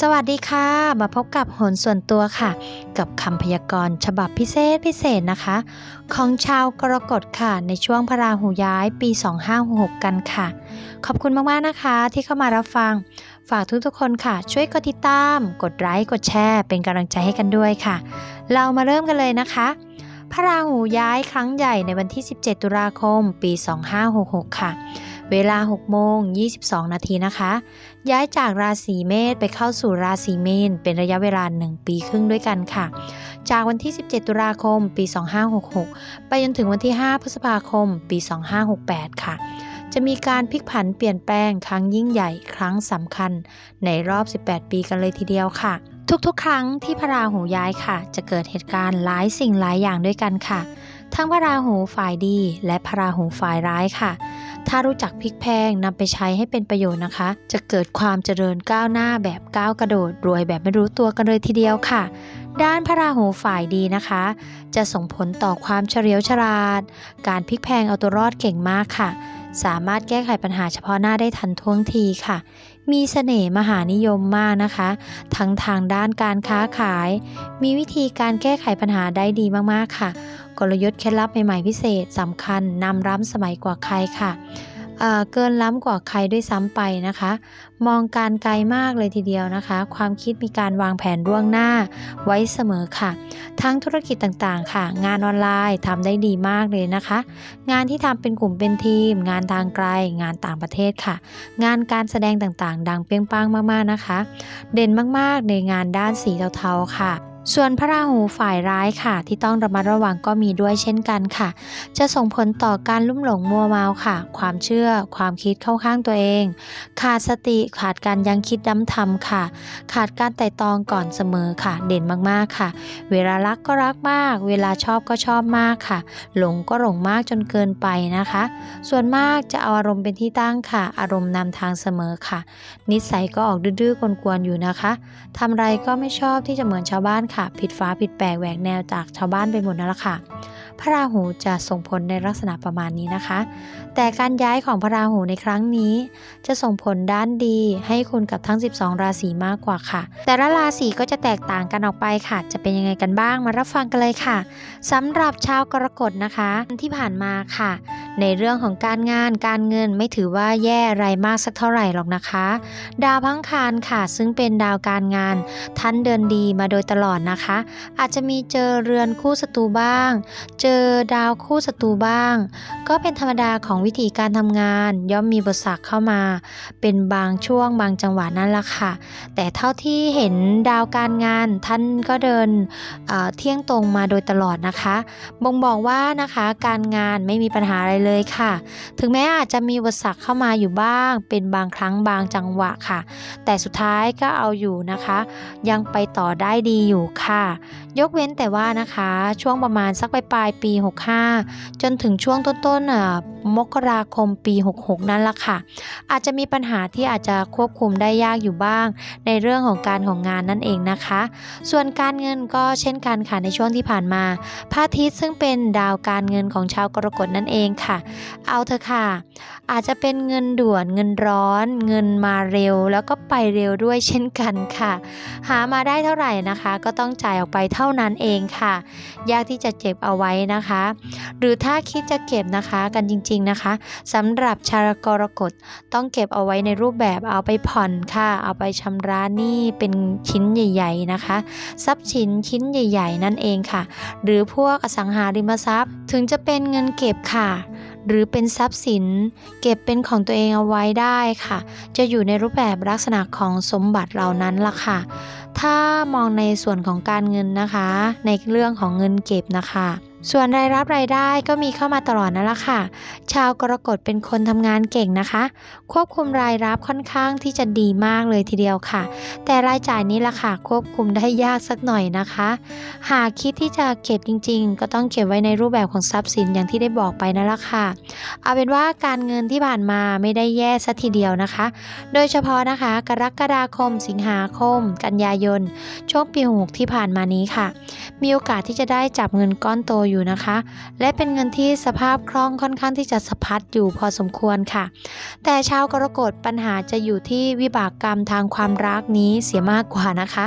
สวัสดีค่ะ มาพบกับโหนส่วนตัวค่ะ กับคำพยากรณ์ฉบับพิเศษพิเศษนะคะ ของชาวกรกฎค่ะ ในช่วงพระราหูย้ายปี 2566 กันค่ะ ขอบคุณมาก ๆ นะคะที่เข้ามารับฟัง ฝากทุก ๆ คนค่ะ ช่วยกดติดตาม กดไลค์กดแชร์เป็นกำลังใจให้กันด้วยค่ะ เรามาเริ่มกันเลยนะคะ พระราหูย้ายครั้งใหญ่ในวันที่ 17 ตุลาคม ปี 2566 ค่ะเวลา 6 โมง 22 นาทีนะคะ ย้ายจากราศีเมษไปเข้าสู่ราศีมีนเป็นระยะเวลา 1 ปีครึ่งด้วยกันค่ะ จากวันที่ 17 ตุลาคม ปี 2566 ไปจนถึงวันที่ 5 พฤษภาคม ปี 2568 ค่ะ จะมีการพลิกผันเปลี่ยนแปลงครั้งยิ่งใหญ่ครั้งสำคัญ ในรอบ 18 ปีกันเลยทีเดียวค่ะ ทุกๆ ครั้งที่พระราหูย้ายค่ะ จะเกิดเหตุการณ์หลายสิ่งหลายอย่างด้วยกันค่ะ ทั้งพระราหูฝ่ายดีและพระราหูฝ่ายร้ายค่ะ ถ้ารู้จักพลิกแพงนำไปใช้ให้เป็นประโยชน์นะคะ จะเกิดความเจริญก้าวหน้าแบบก้าวกระโดด รวยแบบไม่รู้ตัวกันเลยทีเดียวค่ะ ด้านพระราหูฝ่ายดีนะคะ จะส่งผลต่อความเฉลียวฉลาด การพลิกแพงเอาตัวรอดเก่งมากค่ะ สามารถแก้ไขปัญหาเฉพาะหน้าได้ทันท่วงทีค่ะ มีเสน่ห์มหานิยมมากนะคะ ทั้งทางด้านการค้าขาย มีวิธีการแก้ไขปัญหาได้ดีมากๆค่ะ กลยุทธ์เคล็ดลับใหม่ๆพิเศษสำคัญนำร้ำสมัยกว่าใครค่ะ เกินล้ำกว่าใครด้วยซ้ำไปนะคะ มองการไกลมากเลยทีเดียวนะคะ ความคิดมีการวางแผนล่วงหน้าไว้เสมอค่ะ ทั้งธุรกิจต่างๆ ค่ะ งานออนไลน์ทำได้ดีมากเลยนะคะ งานที่ทำเป็นกลุ่มเป็นทีม งานทางไกล งานต่างประเทศค่ะ งานการแสดงต่างๆ ดังเปรี้ยงป้างมากๆนะคะ เด่นมากๆในงานด้านสีเทาๆค่ะ ส่วนพระราหูฝ่ายร้ายค่ะ ที่ต้องระมัดระวังก็มีด้วยเช่นกันค่ะ จะส่งผลต่อการลุ่มหลงมัวเมาค่ะ ความเชื่อ ความคิดเข้าข้างตัวเอง ขาดสติขาดการยังคิดย้ำทำค่ะ ขาดการไต่ตองก่อนเสมอค่ะ เด่นมากๆค่ะ เวลารักก็รักมาก เวลาชอบก็ชอบมากค่ะ หลงก็หลงมากจนเกินไปนะคะ ส่วนมากจะเอาอารมณ์เป็นที่ตั้งค่ะ อารมณ์นำทางเสมอค่ะ นิสัยก็ออกดื้อๆกวนๆอยู่นะคะทำอะไรก็ไม่ชอบที่จะเหมือนชาวบ้านค่ะผิดฟ้าผิดแปลกแหวกแนวจากชาวบ้านไปหมดนั่นแหละค่ะ พระราหูจะส่งผลในลักษณะประมาณนี้นะคะ แต่การย้ายของพระราหูในครั้งนี้ จะส่งผลด้านดีให้คุณกับทั้ง 12 ราศีมากกว่าค่ะ แต่ละราศีก็จะแตกต่างกันออกไปค่ะ จะเป็นยังไงกันบ้างมารับฟังกันเลยค่ะสำหรับชาวกรกฎนะคะที่ผ่านมาค่ะ ในเรื่องของการงานการเงินไม่ถือว่าแย่อะไรมากสักเท่าไหร่หรอกนะคะ ดาวพังคารค่ะ ซึ่งเป็นดาวการงาน ท่านเดินดีมาโดยตลอดนะคะ อาจจะมีเจอเรือนคู่ศัตรูบ้าง เจจอดาวคู่ศัตรูบ้าง ก็เป็นธรรมดาของวิธีการทำงาน ย่อมมีบทสักเข้ามา เป็นบางช่วงบางจังหวะนั่นแหละค่ะ แต่เท่าที่เห็นดาวการงานท่านก็เดินเเที่ยงตรงมาโดยตลอดนะคะ บ่งบอกว่านะคะการงานไม่มีปัญหาอะไรเลยค่ะ ถึงแม้อาจจะมีอุปสรรคเข้ามาอยู่บ้าง เป็นบางครั้งบางจังหวะค่ะ แต่สุดท้ายก็เอาอยู่นะคะ ยังไปต่อได้ดีอยู่ค่ะ ยกเว้นแต่ว่านะคะ ช่วงประมาณสักปลายปี 65 จนถึงช่วงต้นๆอะ มกราคมปี 66 นั่นละค่ะ อาจจะมีปัญหาที่อาจจะควบคุมได้ยากอยู่บ้าง ในเรื่องของการของงานนั่นเองนะคะ ส่วนการเงินก็เช่นกันค่ะในช่วงที่ผ่านมาพระอาทิตย์ซึ่งเป็นดาวการเงินของชาวกรกฎนั่นเองค่ะ เอาเถอะค่ะ อาจจะเป็นเงินด่วนเงินร้อน เงินมาเร็ว แล้วก็ไปเร็วด้วยเช่นกันค่ะ หามาได้เท่าไหร่นะคะ ก็ต้องจ่ายออกไปเท่านั้นเองค่ะ ยากที่จะเก็บเอาไว้นะคะ หรือถ้าคิดจะเก็บนะคะกันจริงๆ นะคะสำหรับชาวกรกฎต้องเก็บเอาไว้ในรูปแบบเอาไปผ่อนค่ะ เอาไปชำระหนี้เป็นชิ้นใหญ่ ๆ นะคะ ทรัพย์สินชิ้นใหญ่ ๆ นั่นเองค่ะ หรือพวกอสังหาริมทรัพย์ ถึงจะเป็นเงินเก็บค่ะหรือเป็นทรัพย์สิน เก็บเป็นของตัวเองเอาไว้ได้ค่ะ จะอยู่ในรูปแบบลักษณะของสมบัติเหล่านั้นล่ะค่ะ ถ้ามองในส่วนของการเงินนะคะ ในเรื่องของเงินเก็บนะคะ ส่วนรายรับรายได้ก็มีเข้ามาตลอดนั่นแหละค่ะ ชาวกรกฎเป็นคนทำงานเก่งนะคะ ควบคุมรายรับค่อนข้างที่จะดีมากเลยทีเดียวค่ะ แต่รายจ่ายนี้ล่ะค่ะควบคุมได้ยากสักหน่อยนะคะ หากคิดที่จะเก็บจริง ๆ ก็ต้องเก็บไว้ในรูปแบบของทรัพย์สินอย่างที่ได้บอกไปนั่นแหละค่ะ เอาเป็นว่าการเงินที่ผ่านมาไม่ได้แย่สัทีเดียวนะคะ โดยเฉพาะนะคะ กรกฎาคม สิงหาคม กันยายนช่วงปีหกที่ผ่านมานี้ค่ะ มีโอกาสที่จะได้จับเงินก้อนโตอยู่อยู่นะคะ และเป็นเงินที่สภาพคล่องค่อนข้างที่จะสะพัดอยู่พอสมควรค่ะ แต่ชาวกรกฎปัญหาจะอยู่ที่วิบากกรรมทางความรักนี้เสียมากกว่านะคะ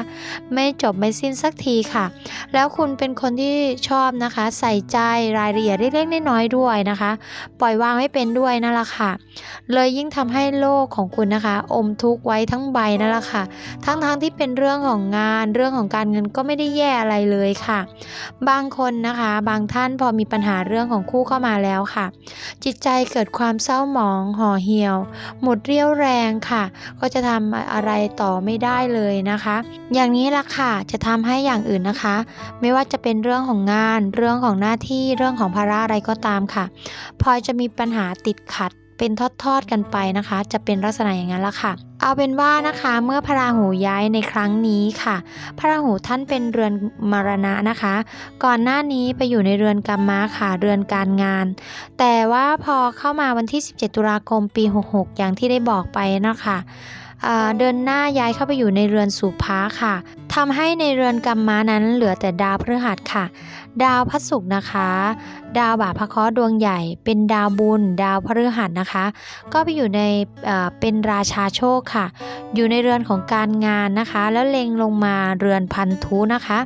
ไม่จบไม่สิ้นสักทีค่ะ แล้วคุณเป็นคนที่ชอบนะคะ ใส่ใจรายละเอียดเล็กๆน้อยๆด้วยนะคะ ปล่อยวางไม่เป็นด้วยนั่นแหละค่ะ เลยยิ่งทำให้โลกของคุณนะคะ อมทุกข์ไว้ทั้งใบนั่นแหละค่ะ ทั้งๆทที่เป็นเรื่องของงานเรื่องของการเงินก็ไม่ได้แย่อะไรเลยค่ะ บางคนนะคะบางท่านพอมีปัญหาเรื่องของคู่เข้ามาแล้วค่ะ จิตใจเกิดความเศร้าหมองห่อเหี่ยว หมดเรี่ยวแรงค่ะ ก็จะทำอะไรต่อไม่ได้เลยนะคะ อย่างนี้ละค่ะจะทำให้อย่างอื่นนะคะ ไม่ว่าจะเป็นเรื่องของงาน เรื่องของหน้าที่เรื่องของภาระอะไรก็ตามค่ะพลอยจะมีปัญหาติดขัดเป็นทอดๆกันไปนะคะ จะเป็นลักษณะอย่างนั้นละค่ะ เอาเป็นว่านะคะเมื่อพระราหูย้ายในครั้งนี้ค่ะพระราหูท่านเป็นเรือนมรณะนะคะ ก่อนหน้านี้ไปอยู่ในเรือนกรรมะค่ะเรือนการงาน แต่ว่าพอเข้ามาวันที่ 17 ตุลาคมปี 66 อย่างที่ได้บอกไปนะคะอ่าเดินหน้าย้ายเข้าไปอยู่ในเรือนสุภาค่ะ ทำให้ในเรือนกรรมะนั้นเหลือแต่ดาวพฤหัสค่ะ ดาวพระศุกร์นะคะ ดาวบาพระเคราะห์ดวงใหญ่ เป็นดาวบุญ ดาวพฤหัสนะคะ ก็ไปอยู่ในเอ่อเป็นราชาโชคค่ะ อยู่ในเรือนของการงานนะคะ แล้วเล็งลงมาเรือนพันธุนะคะ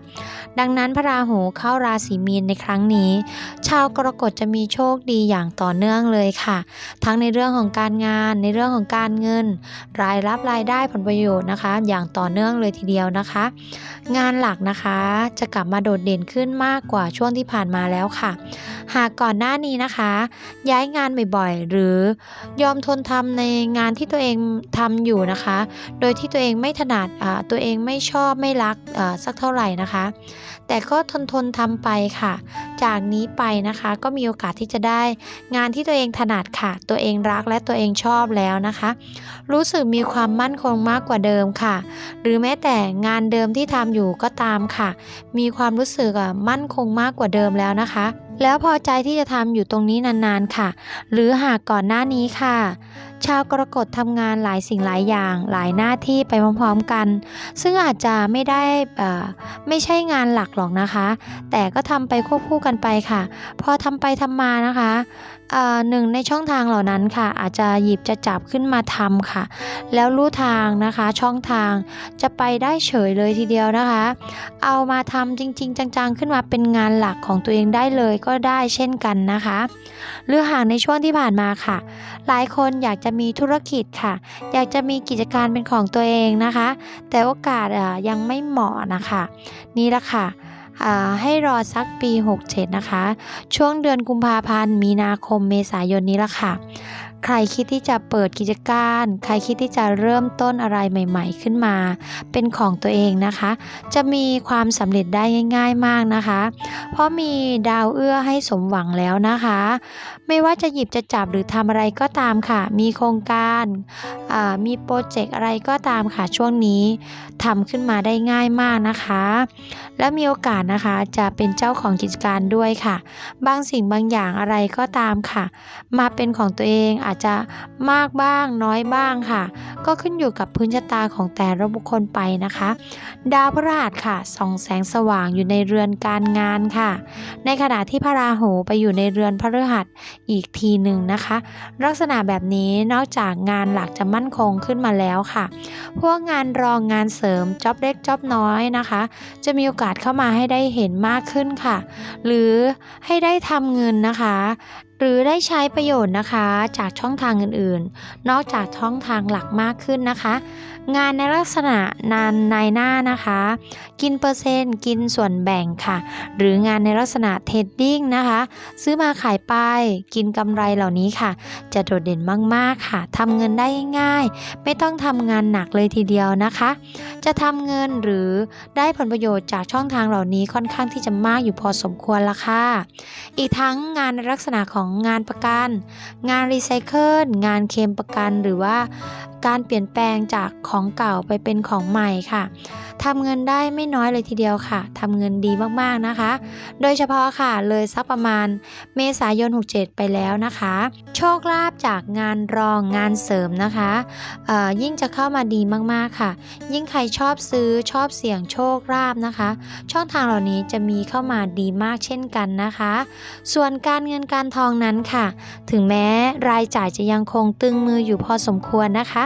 ดังนั้นพระราหูเข้าราศีมีนในครั้งนี้ ชาวกรกฎจะมีโชคดีอย่างต่อเนื่องเลยค่ะ ทั้งในเรื่องของการงานในเรื่องของการเงิน รายรับรายได้ผลประโยชน์นะคะ อย่างต่อเนื่องเลยทีเดียวนะคะงานหลักนะคะจะกลับมาโดดเด่นขึ้นมากกว่าช่วงที่ผ่านมาแล้วค่ะ หากก่อนหน้านี้นะคะ ย้ายงานบ่อยๆ หรือยอมทนทำในงานที่ตัวเองทำอยู่นะคะ โดยที่ตัวเองไม่ถนัดตัวเองไม่ชอบไม่รักสักเท่าไหร่นะคะ แต่ก็ทนทนทำไปค่ะ จากนี้ไปนะคะก็มีโอกาสที่จะได้ งานที่ตัวเองถนัดค่ะ ตัวเองรักและตัวเองชอบแล้วนะคะ รู้สึกมีความมั่นคงมากกว่าเดิมค่ะ หรือแม้แต่งานเดิมที่ทำอยู่ก็ตามค่ะ มีความรู้สึกมั่นคงมากกว่าเดิมแล้วนะคะ แล้วพอใจที่จะทำอยู่ตรงนี้นานๆค่ะ หรือหากก่อนหน้านี้ค่ะ ชาวกรกฎทำงานหลายสิ่งหลายอย่างหลายหน้าที่ไปพร้อมๆกัน ซึ่งอาจจะไม่ได้ไม่ใช่งานหลักหรอกนะคะ แต่ก็ทำไปควบคู่กันไปค่ะ พอทำไปทำมานะคะหนึ่งในช่องทางเหล่านั้นค่ะ อาจจะหยิบจะจับขึ้นมาทำค่ะ แล้วรู้ทางนะคะช่องทางจะไปได้เฉยเลยทีเดียวนะคะ เอามาทำจริง ๆ จังๆ ขึ้นมาเป็นงานหลักของตัวเองได้เลยก็ได้เช่นกันนะคะ หรือหากในช่วงที่ผ่านมาค่ะ หลายคนอยากจะมีธุรกิจค่ะ อยากจะมีกิจการเป็นของตัวเองนะคะ แต่โอกาสอะยังไม่เหมาะนะคะ นี่ละค่ะให้รอสักปี 67 นะคะ ช่วงเดือนกุมภาพันธ์ มีนาคม เมษายนนี้ละค่ะ ใครคิดที่จะเปิดกิจการ ใครคิดที่จะเริ่มต้นอะไรใหม่ ๆ ขึ้นมา เป็นของตัวเองนะคะ จะมีความสำเร็จได้ง่าย ๆมากนะคะ เพราะมีดาวเอื้อให้สมหวังแล้วนะคะ ไม่ว่าจะหยิบจะจับหรือทำอะไรก็ตามค่ะ มีโครงการมีโปรเจกต์อะไรก็ตามค่ะช่วงนี้ทำขึ้นมาได้ง่ายมากนะคะ และมีโอกาสนะคะจะเป็นเจ้าของกิจการด้วยค่ะ บางสิ่งบางอย่างอะไรก็ตามค่ะ มาเป็นของตัวเองอาจจะมากบ้างน้อยบ้างค่ะ ก็ขึ้นอยู่กับพื้นชะตาของแต่ละบุคคลไปนะคะ ดาวพฤหัสค่ะส่องแสงสว่างอยู่ในเรือนการงานค่ะ ในขณะที่พระราหูไปอยู่ในเรือนพฤหัสอีกทีหนึ่งนะคะ ลักษณะแบบนี้นอกจากงานหลักจะมั่นคงขึ้นมาแล้วค่ะ พวกงานรองงานเสริมจ็อบเล็กจ็อบน้อยนะคะ จะมีโอกาสเข้ามาให้ได้เห็นมากขึ้นค่ะ หรือให้ได้ทำเงินนะคะ หรือได้ใช้ประโยชน์นะคะจากช่องทางอื่นๆ นอกจากช่องทางหลักมากขึ้นนะคะ งานในลักษณะนานนายหน้านะคะ กินเปอร์เซ็นต์กินส่วนแบ่งค่ะ หรืองานในลักษณะเทรดดิ้งนะคะ ซื้อมาขายไปกินกำไรเหล่านี้ค่ะ จะโดดเด่นมากๆค่ะทำเงินได้ง่าย ไม่ต้องทำงานหนักเลยทีเดียวนะคะ จะทำเงินหรือได้ผลประโยชน์จากช่องทางเหล่านี้ค่อนข้างที่จะมากอยู่พอสมควรละค่ะ อีกทั้งงานในลักษณะของงานประกัน งานรีไซเคิลงานเคมประกันหรือว่า การเปลี่ยนแปลงจากของเก่าไปเป็นของใหม่ค่ะทำเงินได้ไม่น้อยเลยทีเดียวค่ะทำเงินดีมากๆนะคะ โดยเฉพาะค่ะเลยสักประมาณเมษายน 67 ไปแล้วนะคะ โชคลาภจากงานรองงานเสริมนะคะยิ่งจะเข้ามาดีมากๆค่ะ ยิ่งใครชอบซื้อชอบเสี่ยงโชคลาภนะคะ ช่องทางเหล่านี้จะมีเข้ามาดีมากเช่นกันนะคะ ส่วนการเงินการทองนั้นค่ะ ถึงแม้รายจ่ายจะยังคงตึงมืออยู่พอสมควรนะคะ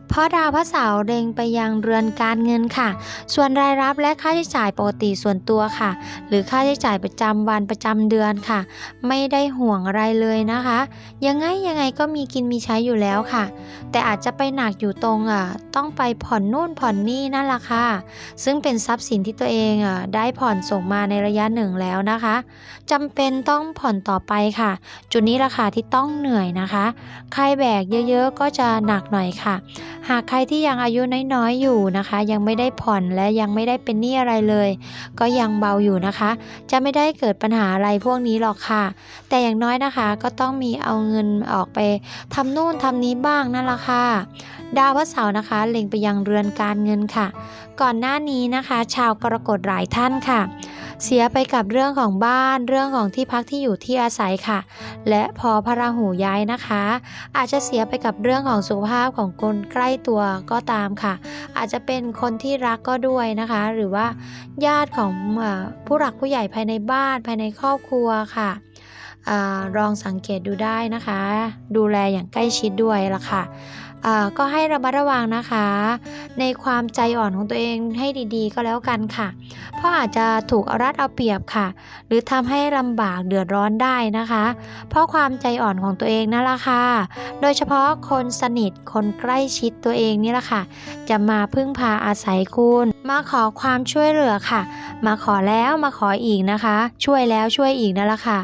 เพราะดาวพระเสาร์เล็งไปยังเรือนการเงินค่ะ ส่วนรายรับและค่าใช้จ่ายปกติส่วนตัวค่ะ หรือค่าใช้จ่ายประจำวันประจำเดือนค่ะ ไม่ได้ห่วงอะไรเลยนะคะ ยังไงยังไงก็มีกินมีใช้อยู่แล้วค่ะ แต่อาจจะไปหนักอยู่ตรงอะต้องไปผ่อนนู่นผ่อนนี่นั่นละค่ะ ซึ่งเป็นทรัพย์สินที่ตัวเองอะได้ผ่อนส่งมาในระยะหนึ่งแล้วนะคะจำเป็นต้องผ่อนต่อไปค่ะ จุดนี้ราคาที่ต้องเหนื่อยนะคะ ใครแบกเยอะๆก็จะหนักหน่อยค่ะหากใครที่ยังอายุน้อยๆอยู่นะคะ ยังไม่ได้ผ่อนและยังไม่ได้เป็นหนี้อะไรเลย ก็ยังเบาอยู่นะคะ จะไม่ได้เกิดปัญหาอะไรพวกนี้หรอกค่ะ แต่อย่างน้อยนะคะก็ต้องมีเอาเงินออกไปทำนู่นทำนี้บ้างนั่นแหละค่ะดาวพระเสาร์นะคะ เล็งไปยังเรือนการเงินค่ะ ก่อนหน้านี้นะคะ ชาวกรกฎหลายท่านค่ะ เสียไปกับเรื่องของบ้านเรื่องของที่พักที่อยู่ที่อาศัยค่ะ และพอพระราหูย้ายนะคะ อาจจะเสียไปกับเรื่องของสุขภาพของคนใกล้ตัวก็ตามค่ะ อาจจะเป็นคนที่รักก็ด้วยนะคะ หรือว่าญาติของอผู้หลักผู้ใหญ่ภายในบ้านภายในครอบครัวค่ะอลองสังเกตดูได้นะคะ ดูแลอย่างใกล้ชิดด้วยล่ะค่ะ ก็ให้ระมัดระวังนะคะ ในความใจอ่อนของตัวเองให้ดีๆ ก็แล้วกันค่ะ เพราะอาจจะถูกเอารัดเอาเปรียบค่ะ หรือทำให้ลำบากเดือดร้อนได้นะคะ เพราะความใจอ่อนของตัวเองนั่นแหละค่ะ โดยเฉพาะคนสนิทคนใกล้ชิดตัวเองนี่แหละค่ะ จะมาพึ่งพาอาศัยคุณ มาขอความช่วยเหลือค่ะ มาขอแล้วมาขออีกนะคะ ช่วยแล้วช่วยอีกนั่นแหละค่ะ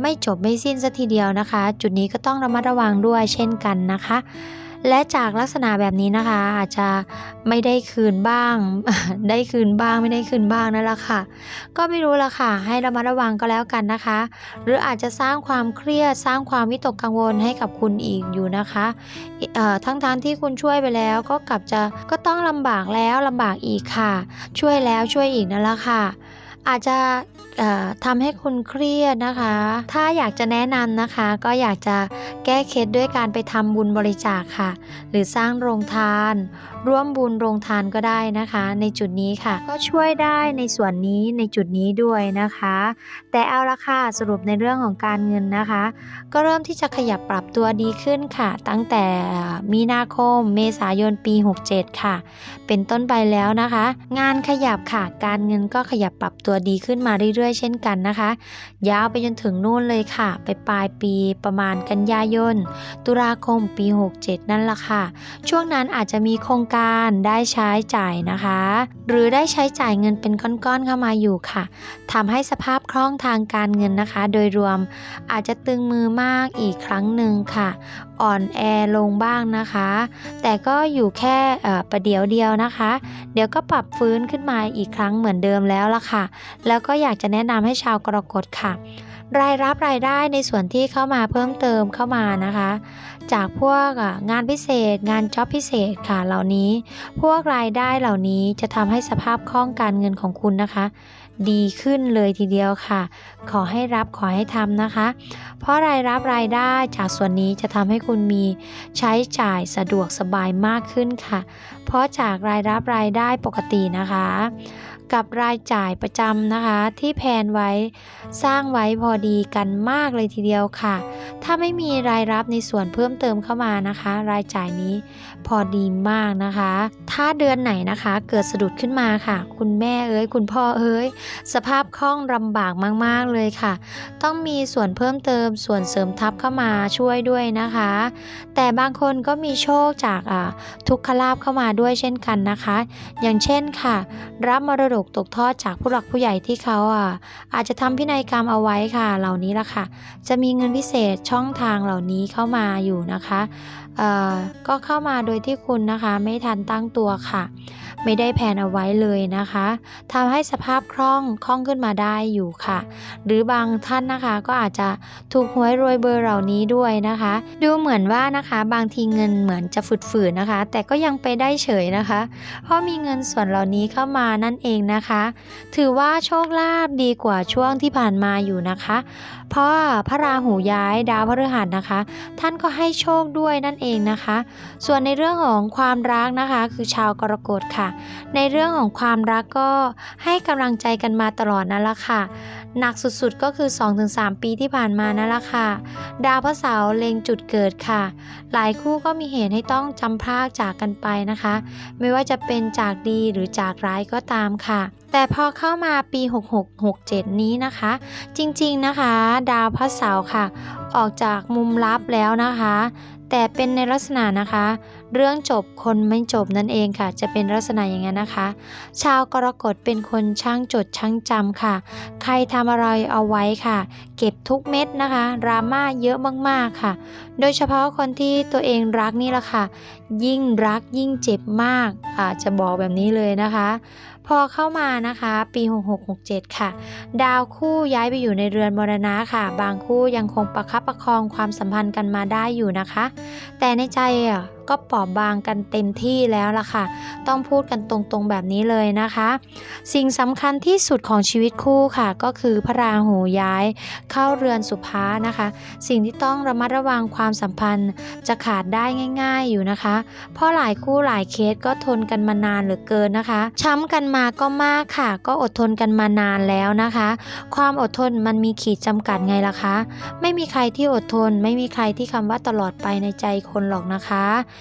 ไม่จบไม่สิ้นสัทีเดียวนะคะ จุดนี้ก็ต้องระมัดระวังด้วยเช่นกันนะคะ และจากลักษณะแบบนี้นะคะ อาจจะไม่ได้คืนบ้าง ได้คืนบ้างไม่ได้คืนบ้างนั่นแหละค่ะ ก็ไม่รู้ละค่ะ ให้ระมัดระวังก็แล้วกันนะคะ หรืออาจจะสร้างความเครียดสร้างความวิตกกังวลให้กับคุณอีกอยู่นะคะทั้งทที่คุณช่วยไปแล้วก็กลับจะก็ต้องลำบากแล้วลำบากอีกค่ะ ช่วยแล้วช่วยอีกนั่นแหละค่ะ อาจจะ ทำให้คุณเครียดนะคะ ถ้าอยากจะแนะนำนะคะ ก็อยากจะแก้เคล็ดด้วยการไปทำบุญบริจาคค่ะ หรือสร้างโรงทาน ร่วมบุญโรงทานก็ได้นะคะ ในจุดนี้ค่ะ ก็ช่วยได้ในส่วนนี้ในจุดนี้ด้วยนะคะ แต่เอาละค่ะสรุปในเรื่องของการเงินนะคะ ก็เริ่มที่จะขยับปรับตัวดีขึ้นค่ะ ตั้งแต่มีนาคมเมษายนปี 67 ค่ะ เป็นต้นไปแล้วนะคะ งานขยับค่ะการเงินก็ขยับปรับตัวดีขึ้นมาเรื่อยๆ เช่นกันนะคะ ยาวไปจนถึงนู่นเลยค่ะ ไปปลายปีประมาณกันยายน ตุลาคมปี 67 นั่นละค่ะ ช่วงนั้นอาจจะมีโครงการได้ใช้จ่ายนะคะ หรือได้ใช้จ่ายเงินเป็นก้อนๆเข้ามาอยู่ค่ะทำให้สภาพคล่องทางการเงินนะคะ โดยรวมอาจจะตึงมือมากอีกครั้งหนึ่งค่ะ อ่อนแอลงบ้างนะคะ แต่ก็อยู่แค่ประเดี๋ยวเดียวนะคะ เดี๋ยวก็ปรับฟื้นขึ้นมาอีกครั้งเหมือนเดิมแล้วล่ะค่ะ แล้วก็อยากจะแนะนำให้ชาวกรกฎค่ะ รายรับรายได้ในส่วนที่เข้ามาเพิ่มเติมเข้ามานะคะ จากพวกงานพิเศษ งานจ็อบพิเศษค่ะเหล่านี้ พวกรายได้เหล่านี้จะทำให้สภาพคล่องการเงินของคุณนะคะ ดีขึ้นเลยทีเดียวค่ะ ขอให้รับขอให้ทำนะคะ เพราะรายรับรายได้จากส่วนนี้จะทำให้คุณมีใช้จ่ายสะดวกสบายมากขึ้นค่ะ เพราะจากรายรับรายได้ปกตินะคะ กับรายจ่ายประจำนะคะ ที่แผนไว้สร้างไว้พอดีกันมากเลยทีเดียวค่ะ ถ้าไม่มีรายรับในส่วนเพิ่มเติมเข้ามานะคะ รายจ่ายนี้ พอดีมากนะคะ ถ้าเดือนไหนนะคะ เกิดสะดุดขึ้นมาค่ะ คุณแม่เอ้ยคุณพ่อเอ้ยสภาพคล่องลำบากมากๆเลยค่ะ ต้องมีส่วนเพิ่มเติมส่วนเสริมทัพเข้ามาช่วยด้วยนะคะ แต่บางคนก็มีโชคจากทุกขลาบเข้ามาด้วยเช่นกันนะคะ อย่างเช่นค่ะ รับมรดกตกทอดจากผู้หลักผู้ใหญ่ที่เขาอ่าอาจจะทำพินัยกรรมเอาไว้ค่ะ เหล่านี้ละค่ะ จะมีเงินพิเศษช่องทางเหล่านี้เข้ามาอยู่นะคะก็เข้ามาโดยที่คุณนะคะไม่ทันตั้งตัวค่ะ ไม่ได้แผนเอาไว้เลยนะคะทำให้สภาพคล่องคล่องขึ้นมาได้อยู่ค่ะ หรือบางท่านนะคะก็อาจจะถูกหวยรวยเบอร์เหล่านี้ด้วยนะคะ ดูเหมือนว่านะคะบางทีเงินเหมือนจะฝืดๆนะคะ แต่ก็ยังไปได้เฉยนะคะ เพราะมีเงินส่วนเหล่านี้เข้ามานั่นเองนะคะ ถือว่าโชคลาภดีกว่าช่วงที่ผ่านมาอยู่นะคะ เพราะพระราหูย้ายดาวพฤหัสนะคะ ท่านก็ให้โชคด้วยนั่นเองนะคะ ส่วนในเรื่องของความรักนะคะ คือชาวกรกฎค่ะ ในเรื่องของความรักก็ให้กำลังใจกันมาตลอดนั่นแหละค่ะหนักสุดๆก็คือ 2-3 ปีที่ผ่านมานั่นแหละค่ะ ดาวพระเสาร์เล็งจุดเกิดค่ะ หลายคู่ก็มีเหตุให้ต้องจำพรากจากกันไปนะคะ ไม่ว่าจะเป็นจากดีหรือจากร้ายก็ตามค่ะ แต่พอเข้ามาปี 6667 นี้นะคะ จริงๆนะคะ ดาวพระเสาร์ค่ะ ออกจากมุมลับแล้วนะคะ แต่เป็นในลักษณะนะคะ เรื่องจบคนไม่จบนั่นเองค่ะ จะเป็นลักษณะอย่างนั้นนะคะ ชาวกรกฎเป็นคนช่างจดช่างจำค่ะ ใครทำอะไรเอาไว้ค่ะ เก็บทุกเม็ดนะคะดราม่าเยอะมากๆค่ะ โดยเฉพาะคนที่ตัวเองรักนี่แหละค่ะ ยิ่งรักยิ่งเจ็บมากอาจจะบอกแบบนี้เลยนะคะ พอเข้ามานะคะ ปี 6667 ค่ะ ดาวคู่ย้ายไปอยู่ในเรือนมรณะค่ะ บางคู่ยังคงประคับประคองความสัมพันธ์กันมาได้อยู่นะคะ แต่ในใจอะ ก็ปอบบางกันเต็มที่แล้วล่ะค่ะ ต้องพูดกันตรงๆแบบนี้เลยนะคะ สิ่งสำคัญที่สุดของชีวิตคู่ค่ะ ก็คือพระราหูย้าย เข้าเรือนสุภานะคะ สิ่งที่ต้องระมัดระวังความสัมพันธ์จะขาดได้ง่าย ๆอยู่นะคะ เพราะหลายคู่หลายเคสก็ทนกันมานานเหลือเกินนะคะ ช้ำกันมาก็มากค่ะ ก็อดทนกันมานานแล้วนะคะ ความอดทนมันมีขีดจำกัดไงล่ะคะ ไม่มีใครที่อดทน ไม่มีใครที่คำว่าตลอดไปในใจคนหรอกนะคะ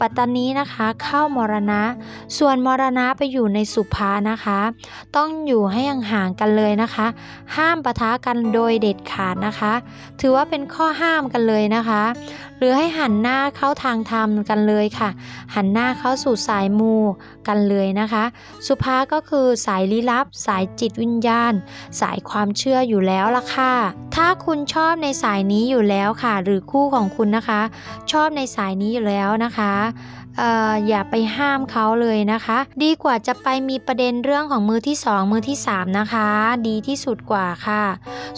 ปัตตานีนะคะเข้ามรณะ ส่วนมรณะไปอยู่ในสุภานะคะ ต้องอยู่ให้ห่างๆกันเลยนะคะ ห้ามปะทะกันโดยเด็ดขาดนะคะ ถือว่าเป็นข้อห้ามกันเลยนะคะ หรือให้หันหน้าเข้าทางธรรมกันเลยค่ะ หันหน้าเข้าสู่สายมูกันเลยนะคะ สุภาก็คือสายลี้ลับ สายจิตวิญญาณ สายความเชื่ออยู่แล้วล่ะค่ะ ถ้าคุณชอบในสายนี้อยู่แล้วค่ะ หรือคู่ของคุณนะคะ ชอบในสายนี้อยู่แล้วนะคะเอ่ออย่าไปห้ามเขาเลยนะคะ ดีกว่าจะไปมีประเด็นเรื่องของมือที่ 2 มือที่ 3 นะคะ ดีที่สุดกว่าค่ะ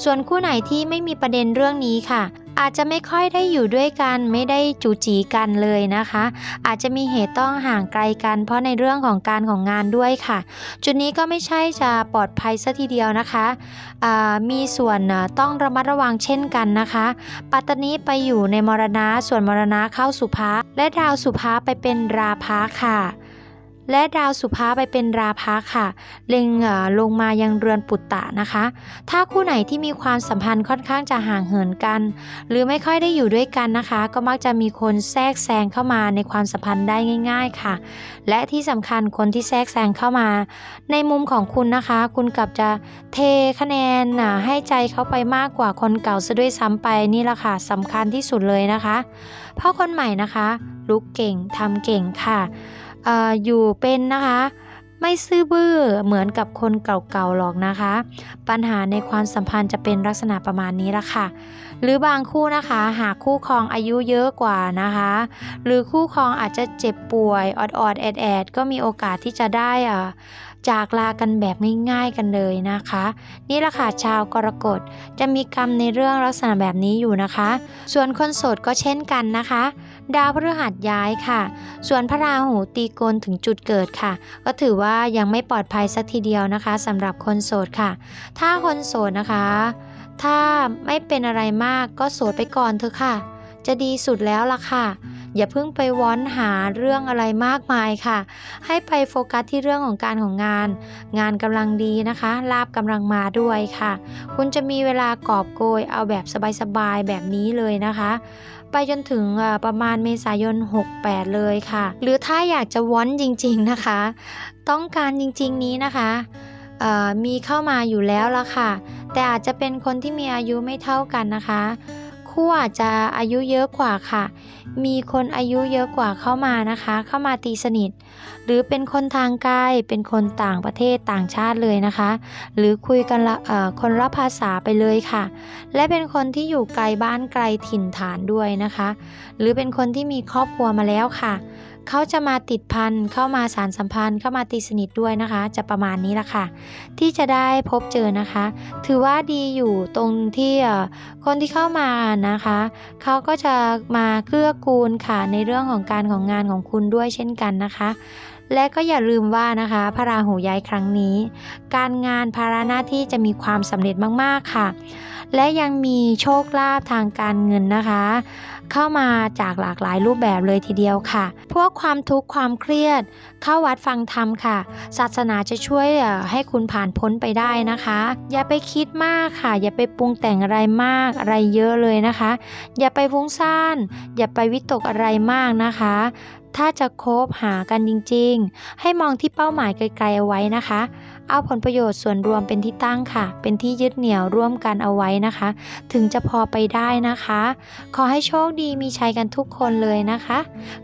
ส่วนคู่ไหนที่ไม่มีประเด็นเรื่องนี้ค่ะ อาจจะไม่ค่อยได้อยู่ด้วยกัน ไม่ได้จูจีกันเลยนะคะ อาจจะมีเหตุต้องห่างไกลกัน เพราะในเรื่องของการของงานด้วยค่ะ จุดนี้ก็ไม่ใช่จะปลอดภัยซะทีเดียวนะคะมีส่วนต้องระมัดระวังเช่นกันนะคะ ปัตตานีไปอยู่ในมรณะส่วนมรณะเข้าสุภาและดาวสุภาไปเป็นราภาค่ะ และดาวสุภาไปเป็นราภาค่ะ เล็งลงมายังเรือนปุตตะนะคะ ถ้าคู่ไหนที่มีความสัมพันธ์ค่อนข้างจะห่างเหินกัน หรือไม่ค่อยได้อยู่ด้วยกันนะคะ ก็มักจะมีคนแทรกแซงเข้ามาในความสัมพันธ์ได้ง่าย ๆค่ะ และที่สำคัญคนที่แทรกแซงเข้ามา ในมุมของคุณนะคะ คุณกลับจะเทคะแนนให้ใจเขาไปมากกว่าคนเก่าซะด้วยซ้ำไปนี่แหละค่ะสำคัญที่สุดเลยนะคะ เพราะคนใหม่นะคะลุกเก่งทำเก่งค่ะ อยู่เป็นนะคะ ไม่ซื่อบื้อเหมือนกับคนเก่าๆหรอกนะคะ ปัญหาในความสัมพันธ์จะเป็นลักษณะประมาณนี้ละค่ะ หรือบางคู่นะคะหากคู่ครองอายุเยอะกว่านะคะ หรือคู่ครองอาจจะเจ็บป่วยออดๆแอดๆก็มีโอกาสที่จะได้อ่าจากลากันแบบง่ายๆกันเลยนะคะ นี่ละค่ะชาวกรกฎจะมีกรรมในเรื่องลักษณะแบบนี้อยู่นะคะ ส่วนคนโสดก็เช่นกันนะคะ ดาวพฤหัสย้ายค่ะ ส่วนพระราหูตีโกนถึงจุดเกิดค่ะ ก็ถือว่ายังไม่ปลอดภัยสักทีเดียวนะคะสำหรับคนโสดค่ะ ถ้าคนโสดนะคะ ถ้าไม่เป็นอะไรมากก็โสดไปก่อนเถอะค่ะ จะดีสุดแล้วล่ะค่ะ อย่าเพิ่งไปวอนหาเรื่องอะไรมากมายค่ะ ให้ไปโฟกัสที่เรื่องของการของงาน งานกำลังดีนะคะลาบกำลังมาด้วยค่ะ คุณจะมีเวลากอบโกยเอาแบบสบายๆแบบนี้เลยนะคะ ไปจนถึงประมาณเมษายน 68 เลยค่ะ หรือถ้าอยากจะวอนจริงๆนะคะ ต้องการจริงๆนี้นะคะมีเข้ามาอยู่แล้วละค่ะ แต่อาจจะเป็นคนที่มีอายุไม่เท่ากันนะคะ คู่อาจจะอายุเยอะกว่าค่ะ มีคนอายุเยอะกว่าเข้ามานะคะ เข้ามาตีสนิท หรือเป็นคนทางไกล เป็นคนต่างประเทศต่างชาติเลยนะคะ หรือคุยกันละคนละภาษาไปเลยค่ะ และเป็นคนที่อยู่ไกลบ้านไกลถิ่นฐานด้วยนะคะ หรือเป็นคนที่มีครอบครัวมาแล้วค่ะ เขาจะมาติดพันเข้ามาสารสัมพันธ์เข้ามาตีสนิทด้วยนะคะ จะประมาณนี้ละค่ะ ที่จะได้พบเจอนะคะ ถือว่าดีอยู่ตรงที่คนที่เข้ามานะคะเขาก็จะมาเกื้อกูลค่ะในเรื่องของการของงานของคุณด้วยเช่นกันนะคะและก็อย่าลืมว่านะคะพระราหูย้ายครั้งนี้ การงานภาระหน้าที่จะมีความสำเร็จมากๆค่ะ และยังมีโชคลาภทางการเงินนะคะ เข้ามาจากหลากหลายรูปแบบเลยทีเดียวค่ะ พวกความทุกข์ความเครียด เข้าวัดฟังธรรมค่ะ ศาสนาจะช่วยให้คุณผ่านพ้นไปได้นะคะ อย่าไปคิดมากค่ะ อย่าไปปรุงแต่งอะไรมากอะไรเยอะเลยนะคะ อย่าไปฟุ้งซ่าน อย่าไปวิตกอะไรมากนะคะ ถ้าจะคบหากันจริงๆ ให้มองที่เป้าหมายไกลๆเอาไว้นะคะ เอาผลประโยชน์ส่วนรวมเป็นที่ตั้งค่ะ เป็นที่ยึดเหนี่ยวร่วมกันเอาไว้นะคะ ถึงจะพอไปได้นะคะ ขอให้โชคดีมีชัยกันทุกคนเลยนะคะ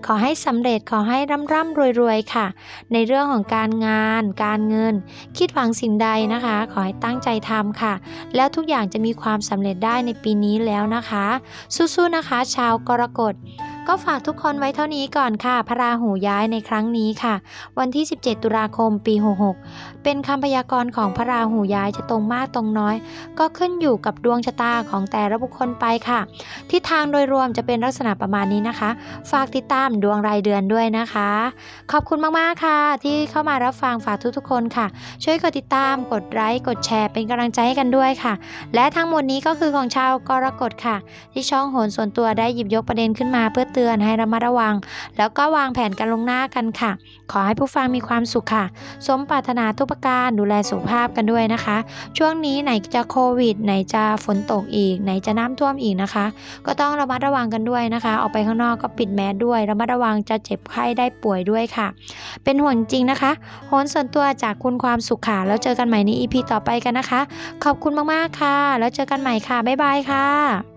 ขอให้สำเร็จขอให้ร่ำร่ำรวยๆค่ะ ในเรื่องของการงาน การเงิน คิดหวังสิ่งใดนะคะ ขอให้ตั้งใจทำค่ะ แล้วทุกอย่างจะมีความสำเร็จได้ในปีนี้แล้วนะคะ สู้ๆนะคะ ชาวกรกฎ ก็ฝากทุกคนไว้เท่านี้ก่อนค่ะ พระราหูย้ายในครั้งนี้ค่ะ วันที่ 17 ตุลาคมปี 66 เป็นคำพยากรณ์ของพระราหูย้ายจะตรงมากตรงน้อย ก็ขึ้นอยู่กับดวงชะตาของแต่ละบุคคลไปค่ะ ทิศทางโดยรวมจะเป็นลักษณะประมาณนี้นะคะ ฝากติดตามดวงรายเดือนด้วยนะคะ ขอบคุณมากๆค่ะ ที่เข้ามารับฟังฝากทุกๆคนค่ะ ช่วยกดติดตามกดไลค์กดแชร์เป็นกำลังใจให้กันด้วยค่ะ และทั้งหมดนี้ก็คือของชาวกรกฎค่ะ ที่ช่องโหนส่วนตัวได้หยิบยกประเด็นขึ้นมาเพื่อเตือนให้ระมัดระวัง แล้วก็วางแผนกันลงหน้ากันค่ะ ขอให้ผู้ฟังมีความสุขค่ะ สมปรารถนาทุกประการดูแลสุขภาพกันด้วยนะคะ ช่วงนี้ไหนจะโควิด ไหนจะฝนตกอีก ไหนจะน้ำท่วมอีกนะคะ ก็ต้องระมัดระวังกันด้วยนะคะ ออกไปข้างนอกก็ปิดแมสด้วย ระมัดระวังจะเจ็บไข้ได้ป่วยด้วยค่ะ เป็นห่วงจริงนะคะโหนส่วนตัวจากคุณความสุขค่ะแล้วเจอกันใหม่ใน EP ต่อไปกันนะคะ ขอบคุณมากๆค่ะ แล้วเจอกันใหม่ค่ะบ๊ายบายค่ะ